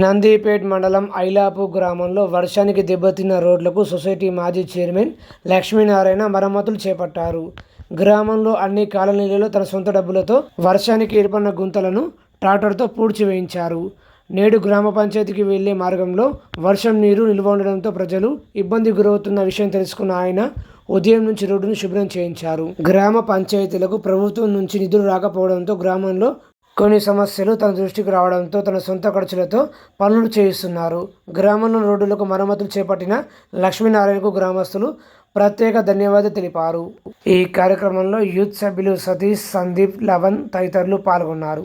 నందిపేట్ మండలం ఐలాపు గ్రామంలో వర్షానికి దెబ్బతిన్న రోడ్లకు సొసైటీ మాజీ చైర్మన్ లక్ష్మీనారాయణ మరమ్మతులు చేపట్టారు. గ్రామంలో అన్ని కాలనీలలో తన సొంత డబ్బులతో వర్షానికి ఏర్పడిన గుంతలను ట్రాక్టర్తో పూడ్చి వేయించారు నేడు గ్రామ పంచాయతీకి వెళ్ళే మార్గంలో వర్షం నీరు నిల్వ ఉండడంతో ప్రజలు ఇబ్బంది గురవుతున్న విషయం తెలుసుకున్న ఆయన ఉదయం నుంచి రోడ్డును శుభ్రం చేయించారు. గ్రామ పంచాయతీలకు ప్రభుత్వం నుంచి నిధులు రాకపోవడంతో గ్రామంలో కొన్ని సమస్యలు తన దృష్టికి రావడంతో తన సొంత ఖర్చులతో పనులు చేయిస్తున్నారు. గ్రామంలో రోడ్డులకు మరమ్మతులు చేపట్టిన లక్ష్మీనారాయణకు గ్రామస్తులు ప్రత్యేక ధన్యవాదాలు తెలిపారు. ఈ కార్యక్రమంలో యూత్ సభ్యులు సతీష్ సందీప్ లవన్ తదితరులు పాల్గొన్నారు.